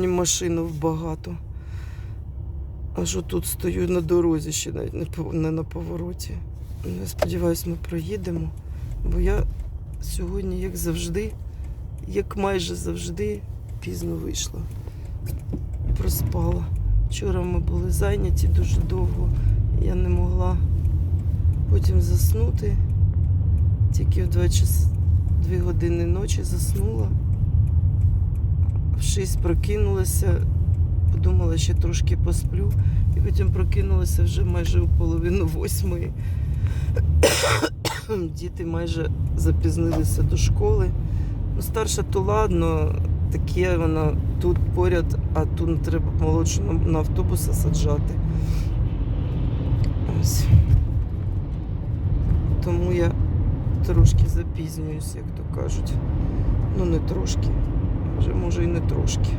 Сьогодні машинів багато. Аж тут стою на дорозі ще навіть не, на повороті. Я сподіваюся, ми проїдемо. Бо я сьогодні, як завжди, як майже завжди, пізно вийшла. Проспала. Вчора ми були зайняті дуже довго. Я не могла потім заснути. Тільки в 2 години ночі заснула. 6 прокинулася, подумала, ще трошки посплю. І потім прокинулася вже майже у половину восьмої. Діти майже запізнилися до школи. Ну, старша то ладно, таке вона тут поряд, а тут треба молодшу на, автобуса саджати. Ось. Тому я трошки запізнююсь, як то кажуть. Ну, не трошки. Вже може і не трошки.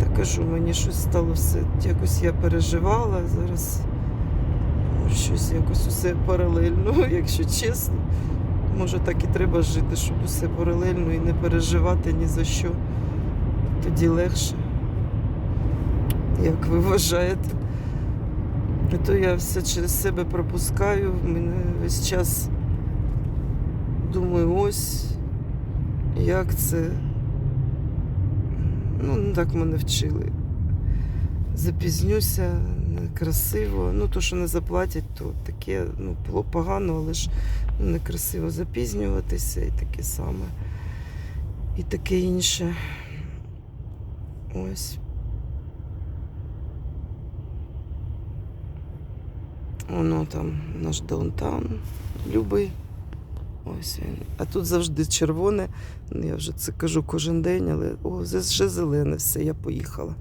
Та кажу, мені щось стало все. Якось я переживала, зараз ну, щось якось усе паралельно, якщо чесно. Може так і треба жити, щоб усе паралельно і не переживати ні за що. Тоді легше. Як ви вважаєте? А то я все через себе пропускаю, мене весь час думаю, ось як це. Ну, так мене вчили. Запізнюся, некрасиво. Ну, то, що не заплатять, то таке ну, було погано, але ж некрасиво запізнюватися і таке саме. І таке інше. Ось. Воно там наш даунтаун, любий. Ось він. А тут завжди червоне. Ну, Я вже це кажу кожен день, але о, вже зелене все, я поїхала.